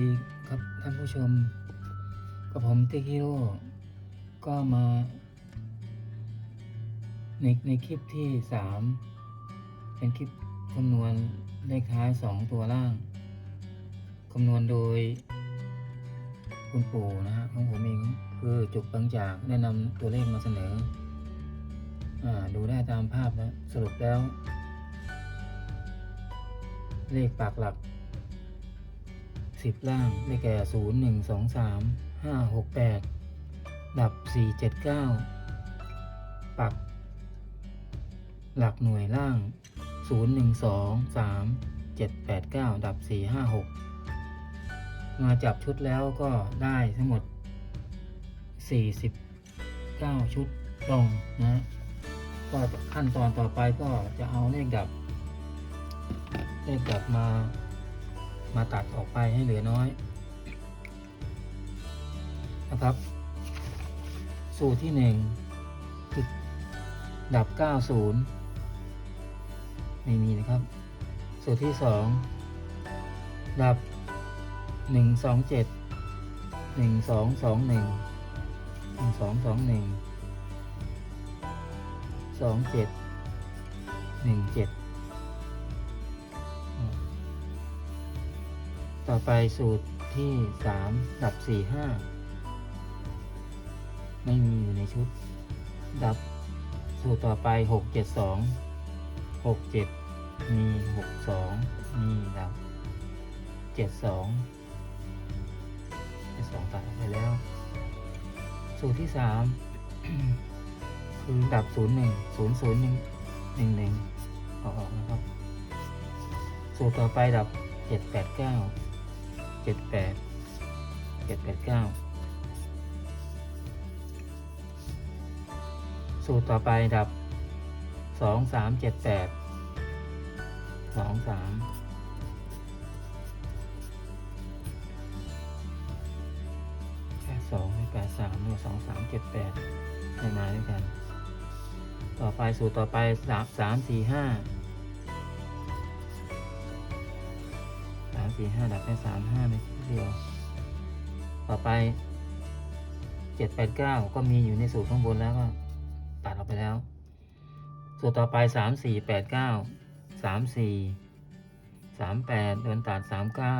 ดีครับท่านผู้ชม กับผมเตคิโร่ก็มา ในในคลิปที่สามเป็นคลิปคำนวณเลขท้ายสองตัวล่างคำนวณโดย คุณปู่นะฮะของผมเองคือจุกบางจากได้นำตัวเลขมาเสนออ่าดูได้ตามภาพนะ สรุปแล้ว เลขปากหลัก สิบล่างได้แก่ศูนย์หนึ่งสองสามห้าหกแปดดับสี่เจ็ดเก้าปัก หลักหน่วยล่างศูนย์หนึ่งสองสามเจ็ดแปดเก้าดับสี่ห้าหกมาจับชุดแล้วก็ได้ทั้งหมดสี่สิบเก้าชุดตรงนะก็ขั้นตอนต่อไปก็จะเอาเลขดับ เลขดับมา มาตัดออกไปให้เหลือน้อยนะครับ สูตรที่หนึ่งคือดับ 90 ไม่มีนะครับ สูตรที่สองดับ 127 1221 1221 2717 ต่อไปสูตรที่สามดับสี่ห้าไม่มีอยู่ในชุด ดับสูตรต่อไปหกเจ็ดสองหกเจ็ดมีหกสองมีดับเจ็ดสองเจ็ดสองตัดไปแล้ว สูตรที่สามคือดับศูนย์หนึ่งศูนย์ศูนย์หนึ่งหนึ่งหนึ่งเอาออกนะครับ สูตรต่อไปดับเจ็ดแปดเก้า เจ็ดแปดเจ็ดแปดเก้าสูตรต่อไปดับสองสามเจ็ดแปดสองสามแค่สองไม่แปดสามเนี่ยสองสามเจ็ดแปดไม่มาด้วยกัน ต่อไปสูตรต่อไปสามสามสี่ห้า สี่ห้าดับแค่สามห้าในทีเดียว ต่อไปเจ็ดแปดเก้าก็มีอยู่ในสูตรข้างบนแล้วก็ตัดออกไปแล้ว สูตรต่อไปสามสี่แปดเก้าสามสี่สามแปดโดนตัดสามเก้า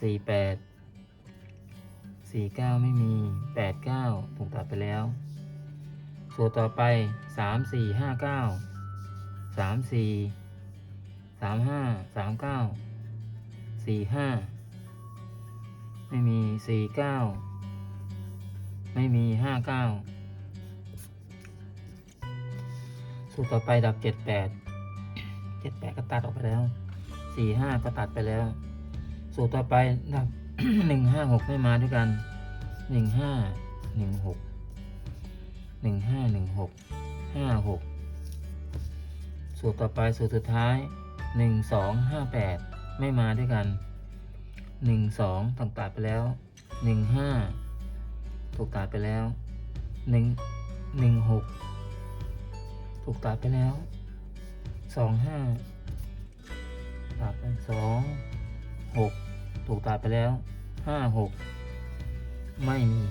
สี่แปดสี่เก้าไม่มีแปดเก้าถูกตัดไปแล้ว สูตรต่อไปสามสี่ห้าเก้าสามสี่ สามห้าสามเก้าสี่ห้าไม่มีสี่เก้าไม่มีห้าเก้าสูตรต่อไปดับเจ็ดแปดเจ็ดแปดก็ตัดออกไปแล้วสี่ห้าก็ตัดไปแล้ว สูตรต่อไปดับหนึ่งห้าหกไม่มาด้วยกันหนึ่งห้าหนึ่งหกหนึ่งห้าหนึ่งหกห้าหกสูตรต่อไปสูตรสุดท้าย หนึ่งสองห้าแปดไม่มาด้วยกันหนึ่งสองต้องตัดไปแล้วหนึ่งห้าถูกตัดไปแล้วหนึ่งหนึ่งหกถูกตัดไปแล้วสองห้าตัดไปสองหกถูกตัดไปแล้วห้าหกไม่มี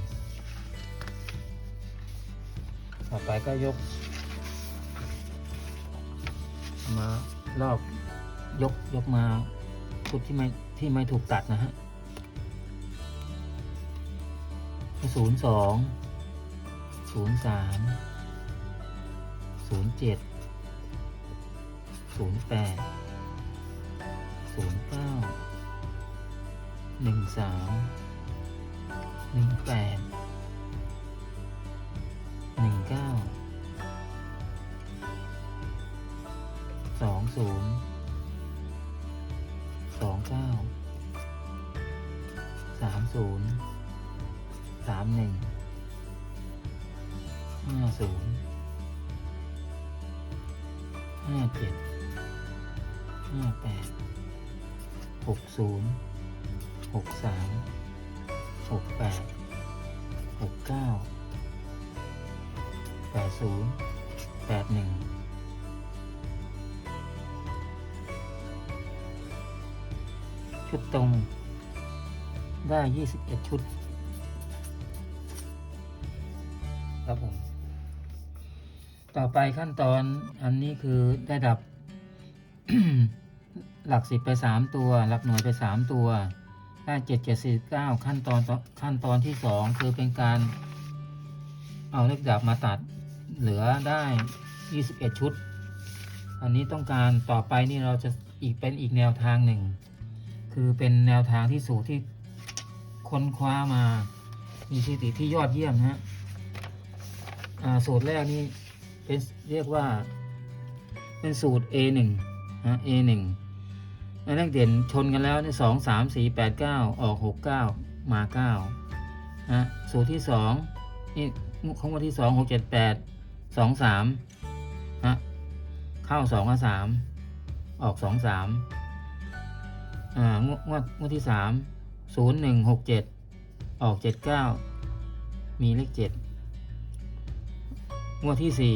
ต่อไปก็ยก มาลอก ยกยกมาชุดที่ไม่ที่ไม่ถูกตัดนะฮะศูนย์สองศูนย์สามศูนย์เจ็ดศูนย์แปดศูนย์เก้าหนึ่งสามหนึ่งแปด ศูนย์หกสามหกแปดหกเก้าแปดศูนย์แปดหนึ่งชุดชุดตรงได้ยี่สิบเอ็ดชุด ครับผม ต่อไปขั้นตอนอันนี้คือได้ดับ หลักสิบไปสามตัว หลักหน่วยไปสามตัวได้เจ็ดเจ็ดสี่เก้าขั้นตอนขั้นตอนที่สองคือเป็นการเอาเลขดับมาตัดเหลือได้ยี่สิบเอ็ดชุด อันนี้ต้องการต่อไปนี่เราจะอีกเป็นอีกแนวทางหนึ่ง คือเป็นแนวทางที่สูตรที่ค้นคว้ามา มีสถิติที่ยอดเยี่ยมนะฮะสูตรแรกนี่เป็นเรียกว่า เป็นสูตร A1 นะ A1 อันแรกเด่นชนกันแล้วเนี่ยสองสามสี่แปดเก้าออกหกเก้ามาเก้านะสูตรที่สองนี่ของวันที่สองหกเจ็ดแปดสองสามฮะเข้าสองกับสามออกสองสามอ่างวดงวดงวดที่สามศูนย์หนึ่งหกเจ็ดออกเจ็ดเก้ามีเลขเจ็ดงวดที่สี่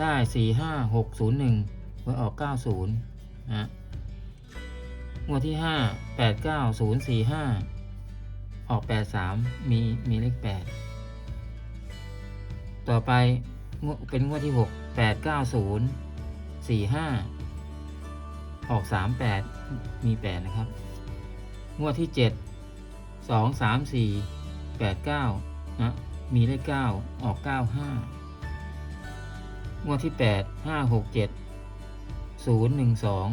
ได้สี่ห้าหกศูนย์หนึ่งไว้ออกเก้าศูนย์นะ งวดที่ห้าแปดเก้าศูนย์สี่ห้าออกแปดสามมีมีเลขแปดต่อไปเป็นงวดที่หกแปดเก้าศูนย์สี่ห้าออกสามแปดมีแปดนะครับ งวดที่เจ็ดสองสามสี่แปดเก้านะมีเลขเก้าออกเก้าห้างวดที่แปดห้าหกเจ็ดศูนย์หนึ่งสอง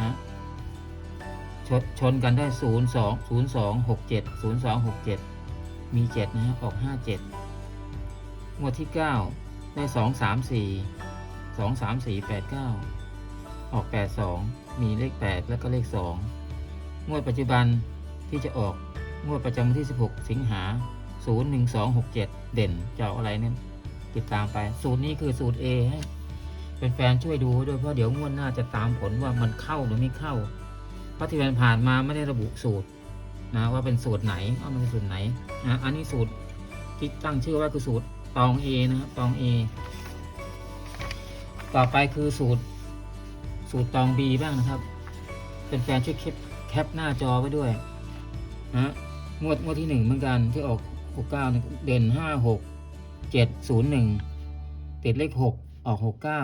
นะ ชนชนกันได้ 0 2 0 2 6 7 0 2 6 7 มี 7 นะฮะออก 5 7 งวดที่ 9 ได้ 2 3 4 2 3 4 8 9 ออก 8 2 มีเลข 8 แล้วก็เลข 2 งวดปัจจุบันที่จะออกงวดประจำวันที่ 16 สิงหา 0 1 2 6 7 เด่นจะอาอะไรเนี่ยติดตามไป สูตรนี้คือสูตร A ให้เป็นแฟนช่วยดูด้วยเพราะเดี๋ยวงวดหน้าจะตามผลว่ามันเข้าหรือไม่เข้า เพราะที่ผ่านมาไม่ได้ระบุสูตรนะว่าเป็นสูตรไหนว่ามันเป็นสูตรไหนนะอันนี้สูตรที่ตั้งชื่อว่าคือสูตรตอง A นะครับตอง A ต่อไปคือสูตรสูตรตอง B บ้างนะครับ เป็นแฟนช่วยแคปแคปหน้าจอไว้ด้วยนะงวดงวดที่หนึ่งเหมือนกันที่ออกหกเก้าเด่นห้าหกเจ็ดศูนย์หนึ่งติดเลขหกออกหกเก้า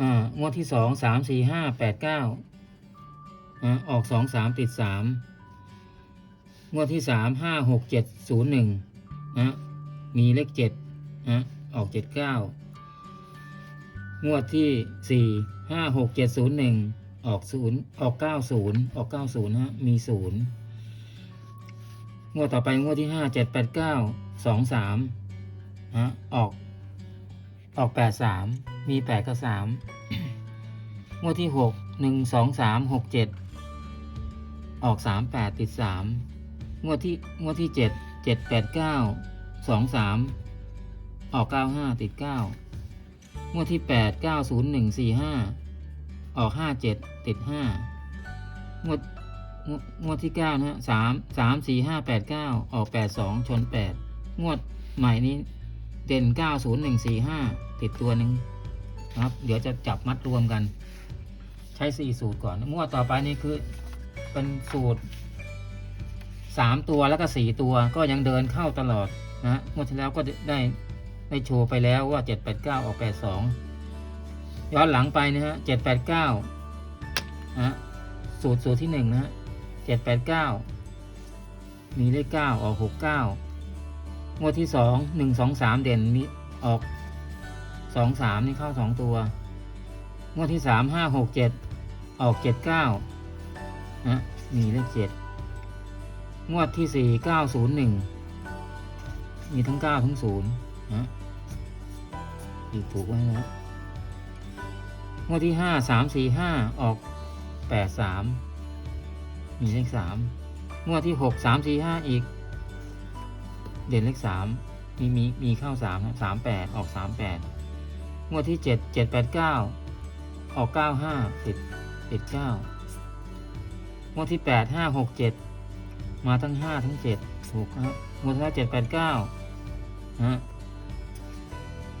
อ่างวดที่สองสามสี่ห้าแปดเก้า ออกสองสามติดสามงวดที่สามห้าหกเจ็ดศูนย์หนึ่งนะมีเลขเจ็ดนะออกเจ็ดเก้างวดที่สี่ห้าหกเจ็ดศูนย์หนึ่งออกศูนย์ออกเก้าศูนย์ออกเก้าศูนย์ฮะมีศูนย์งวดต่อไปงวดที่ห้าเจ็ดแปดเก้าสองสามนะออก ออกแปดสามมีแปดกับสามงวดที่หกหนึ่งสองสามหกเจ็ด ออกสามแปดติดสามงวดที่งวดที่เจ็ดเจ็ดแปดเก้าสองสามออกเก้าห้าติดเก้างวดที่แปดเก้าศูนย์หนึ่งสี่ห้าออกห้าเจ็ดติดห้างวดงวดที่เก้านะฮะสามสามสี่ห้าแปดเก้าออกแปดสองชนแปดงวดใหม่นี้เด่นเก้าศูนย์หนึ่งสี่ห้าติดตัวหนึ่งนะครับ เดี๋ยวจะจับมัดรวมกัน ใช้สี่สูตรก่อน งวดต่อไปนี่คือ เป็นสูตรสามตัวแล้วก็สี่ตัวก็ยังเดินเข้าตลอดนะฮะงวดที่แล้วก็ได้ได้โชว์ไปแล้วว่าเจ็ดแปดเก้าออกแปดสองย้อนหลังไปนะฮะเจ็ดแปดเก้านะฮะสูตรสูตรที่หนึ่งนะฮะเจ็ดแปดเก้ามีเลขเก้าออกหกเก้างวดที่สองหนึ่งสองสามเด่นมีออกสองสามนี่เข้าสองตัว งวดที่สามห้าหกเจ็ดออกเจ็ดเก้า นะมีเลขเจ็ดงวดที่สี่เก้าศูนย์หนึ่งมีทั้งเก้าทั้งศูนย์นะอีกถูกไว้นะงวดที่ห้าสามสี่ห้าออกแปดสามมีเลขสามงวดที่หกสามสี่ห้าอีก เด่นเลขสามมีมีมีเข้าสามสามแปดออกสามแปดงวดที่เจ็ดเจ็ดแปดเก้าออกเก้าห้าติดติดเก้า งวดที่แปดห้าหกเจ็ดมาทั้งห้าทั้งเจ็ดถูกครับงวดที่เจ็ดแปดเก้าฮะ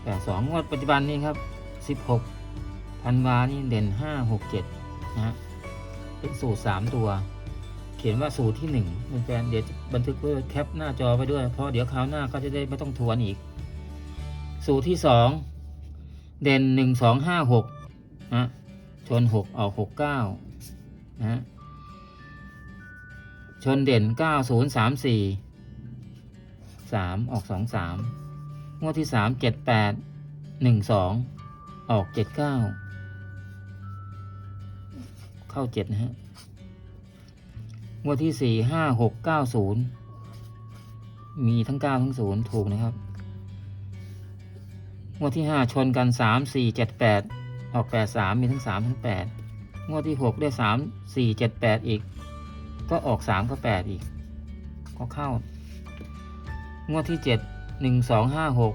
แปดสองงวดปัจจุบันนี้ครับสิบหกธันวานี่เด่นห้าหกเจ็ดนะฮะเป็นสูตรสามตัว เขียนว่าสูตรที่หนึ่งแฟนเดี๋ยวบันทึกไว้แคปหน้าจอไปด้วยเพราะเดี๋ยวคราวหน้าก็จะได้ไม่ต้องทวนอีก สูตรที่สองเด่นหนึ่งสองห้าหกนะชนหกออกหกเก้านะ ชนเด่นเก้าศูนย์สามสี่สามออกสองสามงวดที่สามเจ็ดแปดหนึ่งสองออกเจ็ดเก้าเข้าเจ็ดนะฮะ งวดที่สี่ห้าหกเก้าศูนย์มีทั้งเก้าทั้งศูนย์ถูกนะครับ งวดที่ห้าชนกันสามสี่เจ็ดแปดออกแปดสามมีทั้งสามทั้งแปดงวดที่หกได้สามสี่เจ็ดแปดอีก ก็ออกสามก็แปดอีก ก็เข้า งวดที่เจ็ดหนึ่งสองห้าหก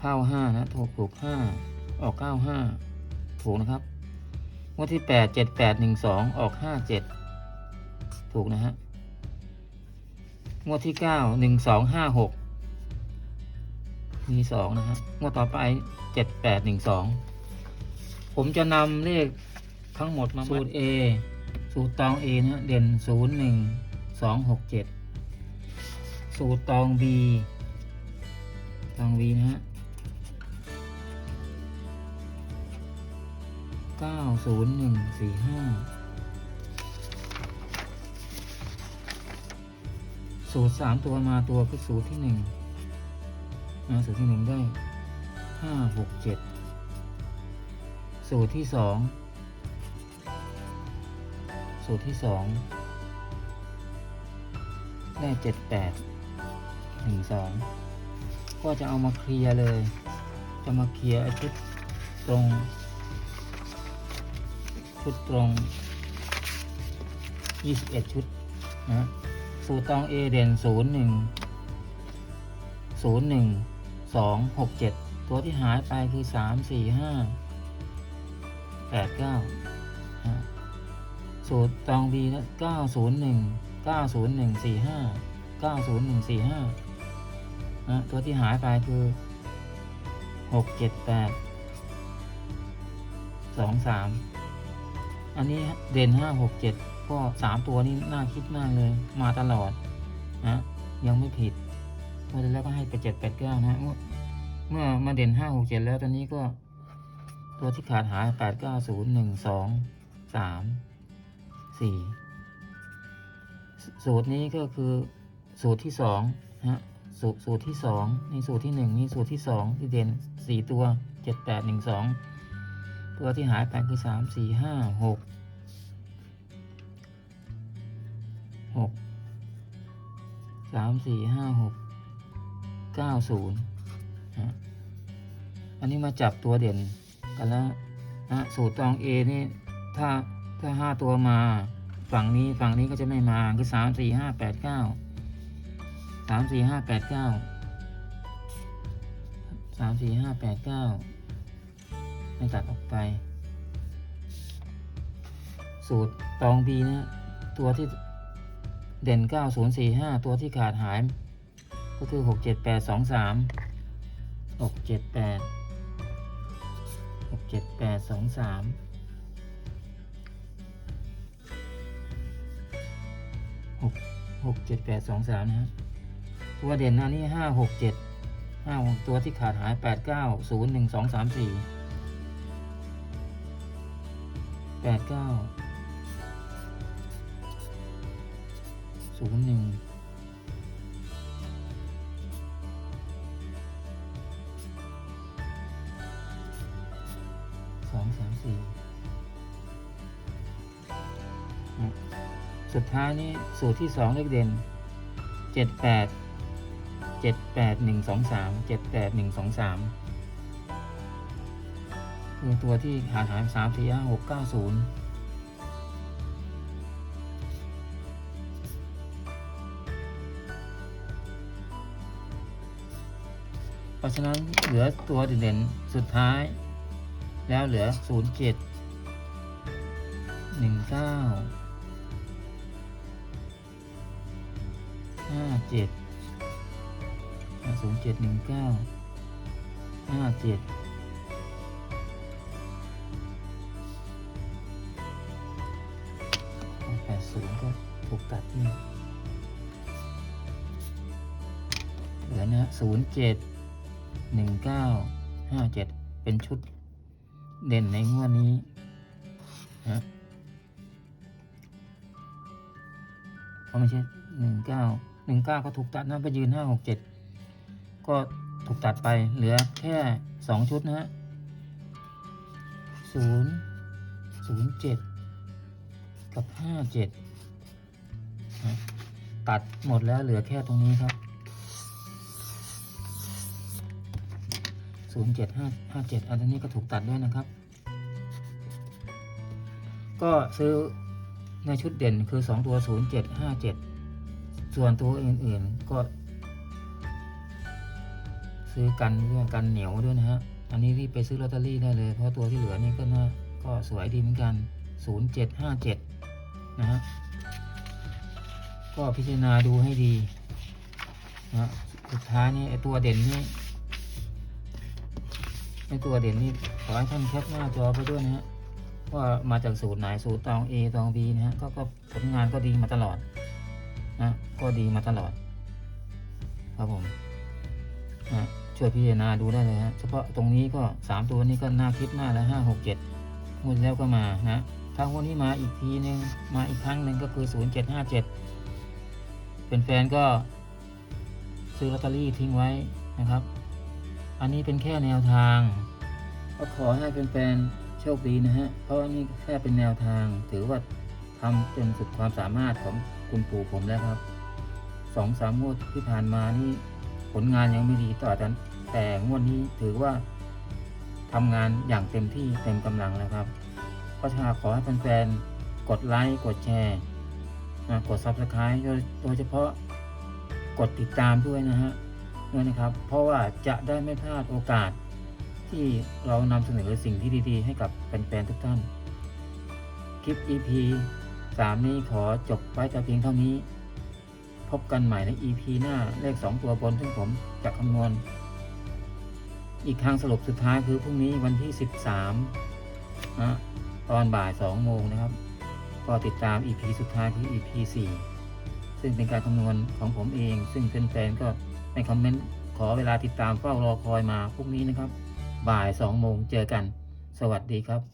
เข้าห้านะถูกถูกห้าออกเก้าห้าถูกนะครับ งวดที่แปดเจ็ดแปดหนึ่งสองออกห้าเจ็ดถูกนะฮะ งวดที่เก้าหนึ่งสองห้าหกมีสองนะฮะ งวดต่อไปเจ็ดแปดหนึ่งสองผมจะนำเลขทั้งหมดมาสูตร A สูตรตอง A นะฮะเด่นศูนย์หนึ่งสองหกเจ็ดสูตรตอง B ตอง B นะฮะเก้าศูนย์หนึ่งสี่ห้าสูตรสามตัวมาตัวคือสูตรที่หนึ่งนะสูตรที่หนึ่งได้ห้าหกเจ็ดสูตรที่สอง สูตรที่สองได้เจ็ดแปดหนึ่งสองก็จะเอามาเคลียร์เลย จะมาเคลียร์ชุดตรง ชุดตรง 21 ชุดนะสูตรตอง A เด่น0 1 0 1 2 6 7 ตัวที่หายไปคือ 3 4 5 8 9 สูตรตอง B นะ901 901 45 901 45นะตัวที่หายไปคือ6 7 8 2 3อันนี้เด่น5 6 7ก็3ตัวนี้น่าคิดมากเลย มาตลอดนะยังไม่ผิดเมื่อแล้วก็ให้ไป7 8 9นะเมื่อเมื่อมาเด่น5 6 7แล้วตอนนี้ก็ ตัวที่ขาดหาย8 9 0 1 2 3สี่สู สูตรนี้ก็คือสูตรที่สองฮะสูตรสูตรที่สองนี่สูตรที่หนึ่งนี่สูตรที่สองที่เด่นสี่ตัวเจ็ดแปดหนึ่งสองตัวที่หายไปคือสามสี่ห้าหกหกสามสี่ห้าหกเก้าศูนย์ฮะอันนี้มาจับตัวเด่นกันแล้วนะสูตรตอง A นี่ถ้า ก็ห้าตัวมา ฝั่งนี้ฝั่งนี้ก็จะไม่มาคือสามสี่ห้าแปดเก้าสามสี่ห้าแปดเก้าสามสี่ห้าแปดเก้าไม่ตัดออกไป สูตรตองบีนะตัวที่เด่นเก้าศูนย์สี่ห้าตัวที่ขาดหาย ก็คือหกเจ็ดแปดสองสามหกเจ็ดแปดหกเจ็ดแปดสองสาม หกเจ็ดแปดหกเจ็ดแปดสองสามนะครับตัวเด่นอันนี้ห้าหกเจ็ดห้าตัวที่ขาดหายแปดเก้าศูนย์หนึ่งสองสามสี่แปดเก้าศูนย์หนึ่งายนี้สูตรที่สองเลขเด่นเจ็ดแปดเจ็ดแปดหนึ่งสองสามเจ็ดแปดหนึ่งสองสามคือตัวที่หาหายสามสี่ห้าหกเก้าศูนย์เพราะฉะนั้นเหลือตัวเด่นๆสุดท้าย แล้วเหลือศูนย์เจ็ดหนึ่งเก้า ห้าเจ็ดศูนย์เจ็ดหนึ่งเก้าห้าเจ็ดศูนย์ก็ถูกตัดที่เหลือนะศูนย์เจ็ดหนึ่งเก้าห้าเจ็ดเป็นชุดเด่นในงวดนี้นะเขาไม่ใช่หนึ่งเก้า หนึ่งเก้าก็ถูกตัดนะไปยืนห้าหกเจ็ดก็ถูกตัดไปเหลือแค่สองชุดนะฮะศูนย์ศูนย์เจ็ดกับห้าเจ็ดตัดหมดแล้วเหลือแค่ตรงนี้ครับศูนย์เจ็ดห้าห้าเจ็ดอันนี้ก็ถูกตัดด้วยนะครับ ก็ซื้อในชุดเด่นคือสองตัวศูนย์เจ็ดห้าเจ็ด ส่วนตัวอื่นๆก็ซื้อกันด้วยกันเหนียวด้วยนะฮะ อันนี้รีบไปซื้อลอตเตอรี่ได้เลย เพราะตัวที่เหลือนี่ก็น่าก็สวยดีเหมือนกัน 0757 นะฮะ ก็พิจารณาดูให้ดีนะสุดท้ายนี่ไอตัวเด่นนี่ไอตัวเด่นนี่ขอให้ท่านแคปหน้าจอไปด้วยนะฮะ ว่ามาจากสูตรไหนสูตรตอง A ตอง B นะฮะ ก็ก็ผลงานก็ดีมาตลอดนะ ก็ดีมาตลอด ครับผมช่วยพิจารณาดูได้เลยฮะเฉพาะตรงนี้ก็3ตัวนี้ก็น่าคิดมากแล้วห้าหกเจ็ดงวดแล้วก็มานะถ้างวดนี้มาอีกทีนึงมาอีกครั้งหนึ่งก็คือ0757เป็นแฟนก็ซื้อลอตเตอรี่ทิ้งไว้นะครับ อันนี้เป็นแค่แนวทาง ก็ขอให้เป็นแฟนโชคดีนะฮะ เพราะว่านี่แค่เป็นแนวทาง ถือว่าทำจนสุดความสามารถของคุณปู่ผมแล้วครับ สองสามงวดที่ผ่านมานี่ผลงานยังไม่ดีต่อแต่แต่งวดนี้ถือว่าทำงานอย่างเต็มที่เต็มกำลังแล้วครับก็ชาขอให้แฟนๆกดไลค์กดแชร์นะกด Subscribe โดยโดยเฉพาะกดติดตามด้วยนะฮะด้วยนะครับ เพราะว่าจะได้ไม่พลาดโอกาส ที่เรานำเสนอสิ่งที่ดีๆ ให้กับแฟนๆทุกท่าน คลิป EP 3 นี้ขอจบไว้แต่เพียงเท่านี้ พบกันใหม่ใน EP หน้าเลข 2 ตัวบนซึ่งผมจะคำนวณ อีกครั้งสรุปสุดท้ายคือพรุ่งนี้วันที่ 13นะตอนบ่าย 2 โมงนะครับ ก็ติดตาม EP สุดท้ายคือ EP 4 ซึ่งเป็นการคำนวณของผมเอง ซึ่งแฟนๆก็ในคอมเมนต์ขอเวลาติดตามเฝ้ารอคอยมาพรุ่งนี้นะครับ บ่าย 2 โมงเจอกัน สวัสดีครับ